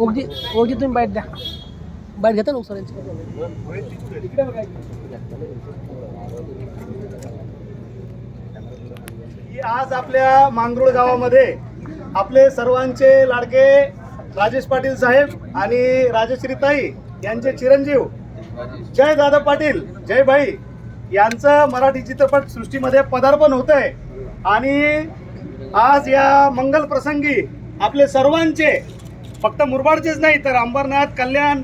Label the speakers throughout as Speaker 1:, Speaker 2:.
Speaker 1: Okay तुम्ही bite द्या. Bite घेता ना सरांची
Speaker 2: आज आपल्या मांगरूळ गावामध्ये आपले सर्वांचे लाडके राजेश पाटील साहेब आणि राजश्रीताई यांचे चिरंजीव. जय दादा पाटील जय भाई. यांचं मराठी चित्रपट सृष्टीमध्ये पदार्पण होत आहे आणि आज या मंगल प्रसंगी आपले सर्वांचे फक्त मुरबाडचेच नाही तर अंबरनाथ कल्याण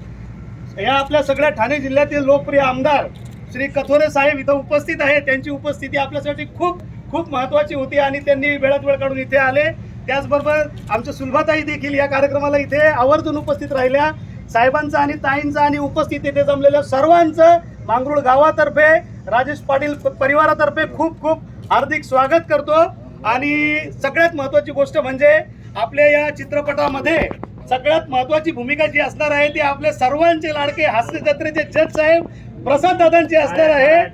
Speaker 2: या आपल्या सगळ्या ठाणे जिल्ह्यातील लोकप्रिय आमदार श्री कथोरे साहेब इथं उपस्थित आहे त्यांची उपस्थिती आपल्यासाठी खूप खूप महत्वाची होती आणि त्यांनी वेळात वेळ काढून इथे आले. त्याचबरोबर आमच्या सुलभाताई देखील या कार्यक्रमाला इथे आवर्जून उपस्थित राहिल्या. साहेबांचं आणि ताईंचं आणि उपस्थित इथे जमलेल्या सर्वांचं मांगरुळ गावातर्फे राजेश पाटील परिवारातर्फे खूप खूप हार्दिक स्वागत करतो. आणि सगळ्यात महत्वाची गोष्ट म्हणजे आपल्या या चित्रपटामध्ये सगळ्यात महत्वाची भूमिका जी असणार आहे ती आपल्या सर्वांचे लाडके हास्य जत्रेचे जज साहेब प्रसाद दादांची असणार आहे.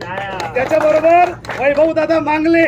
Speaker 2: त्याच्याबरोबर वैभव दादा मांगले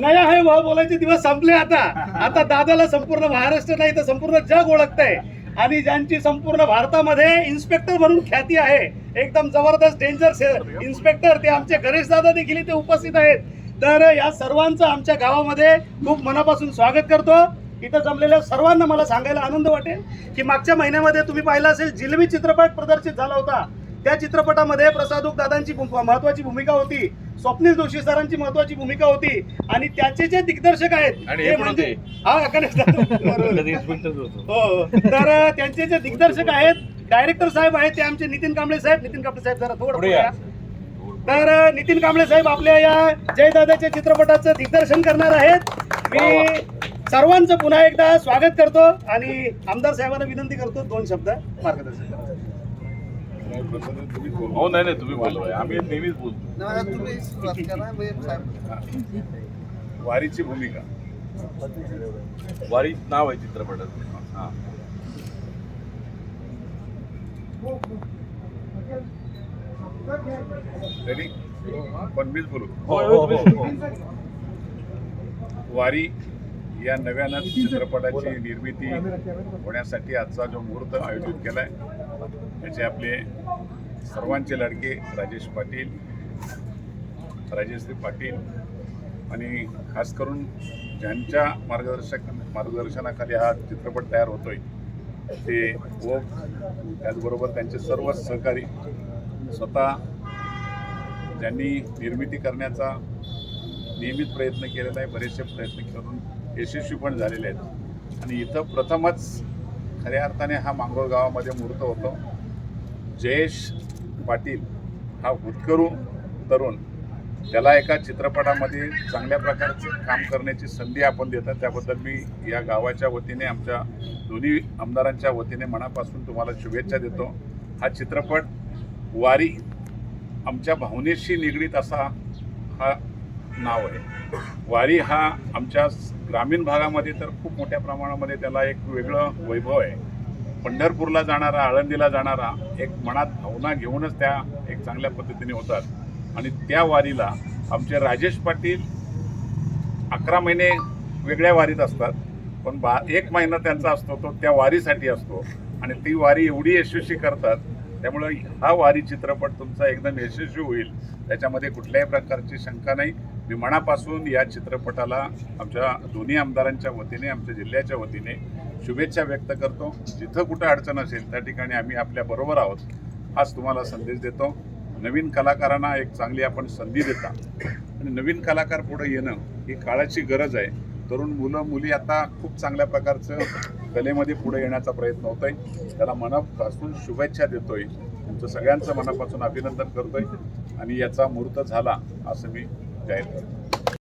Speaker 2: नया आहे भाऊ बोलायचे दिवस संपले आता. आता दादाला संपूर्ण महाराष्ट्र नाही तर संपूर्ण जग ओळखतंय. आणि ज्यांची संपूर्ण भारतामध्ये इन्स्पेक्टर म्हणून ख्याती आहे एकदम जबरदस्त डेंजर इन्स्पेक्टर ते आमचे गणेश दादा देखील इथे उपस्थित आहेत. तर या सर्वांचं आमच्या गावामध्ये खूप मनापासून स्वागत करतो. इथं जमलेल्या सर्वांना मला सांगायला आनंद वाटेल की मागच्या महिन्यामध्ये तुम्ही पाहिलं असेल जिलबी चित्रपट प्रदर्शित झाला होता. त्या चित्रपटामध्ये प्रसादूक दादांची महत्वाची भूमिका होती. स्वप्नील जोशी सरांची महत्वाची भूमिका होती. आणि त्याचे जे दिग्दर्शक आहेत
Speaker 3: आणि
Speaker 2: ते.
Speaker 3: हे
Speaker 2: म्हणजे. तर त्यांचे जे दिग्दर्शक आहेत डायरेक्टर साहेब आहेत ते आमचे नितीन कांबळे साहेब. नितीन कांबळे साहेब जरा थोडं. तर नितीन कांबळे साहेब आपल्या या जयदादाच्या चित्रपटाचं दिग्दर्शन करणार आहेत. मी सर्वांचं पुन्हा एकदा स्वागत करतो आणि आमदार साहेबांना विनंती करतो दोन शब्द मार्गदर्शन.
Speaker 3: हो नाही नाही तुम्ही बोलवाय आम्ही नेहमीच बोलतो.
Speaker 4: तुम्ही सुरुवात करा मी साहेब
Speaker 3: वारीची भूमिका. वारी नाव आहे चित्रपटाचं. हा. पण मीच बोलू. वारी या नव्यानं चित्रपटाची निर्मिती होण्यासाठी आजचा जो मुहूर्त आयोजित केलाय त्याचे आपले सर्वांचे लाडके राजेश पाटील राजेश्री पाटील आणि खास करून ज्यांच्या मार्गदर्शक मार्गदर्शनाखाली हा चित्रपट तयार होतोय ते व त्याचबरोबर त्यांचे सर्व सहकारी स्वतः ज्यांनी निर्मिती करण्याचा नियमित प्रयत्न केलेला आहे बरेचसे प्रयत्न करून यशस्वी पण झालेले आहेत. आणि इथं प्रथमच खऱ्या अर्थाने हा मांगोळ गावामध्ये मूर्त होतो. जयेश पाटील हा हुतकरू तरुण. त्याला एका चित्रपटामध्ये चांगल्या प्रकारचं काम करण्याची संधी आपण देतात. त्याबद्दल मी या गावाच्या वतीने आमच्या दोन्ही आमदारांच्या वतीने मनापासून तुम्हाला शुभेच्छा देतो. हा चित्रपट वारी आमच्या भावनेशी निगडीत असा हा नाव आहे. वारी हा आमच्या ग्रामीण भागामध्ये तर खूप मोठ्या प्रमाणामध्ये त्याला एक वेगळं वैभव आहे. पंढरपूरला जाणारा आळंदीला जाणारा एक मनात भावना घेऊनच त्या एक चांगल्या पद्धतीने होतात. आणि त्या वारीला आमचे राजेश पाटील अकरा महिने वेगळ्या वारीत असतात. पण बा एक महिना त्यांचा असतो तो त्या वारीसाठी असतो. आणि ती वारी एवढी यशस्वी करतात. त्यामुळं हा वारी चित्रपट तुमचा एकदम यशस्वी होईल. त्याच्यामध्ये कुठल्याही प्रकारची शंका नाही. मी मनापासून या चित्रपटाला आमच्या दोन्ही आमदारांच्या वतीने आमच्या जिल्ह्याच्या वतीने शुभेच्छा व्यक्त करतो. जिथं कुठं अडचण असेल त्या ठिकाणी आम्ही आपल्या बरोबर आहोत हाच तुम्हाला संदेश देतो. नवीन कलाकारांना एक चांगली आपण संधी देता. आणि नवीन कलाकार पुढे येणं ही काळाची गरज आहे. तरुण मुलं मुली आता खूप चांगल्या प्रकारचं कलेमध्ये पुढे येण्याचा प्रयत्न होतोय. त्याला मनापासून शुभेच्छा देतोय. तुमचं सगळ्यांचं मनापासून अभिनंदन करतोय. आणि याचा मुहूर्त झाला असं मी जाहीर करतो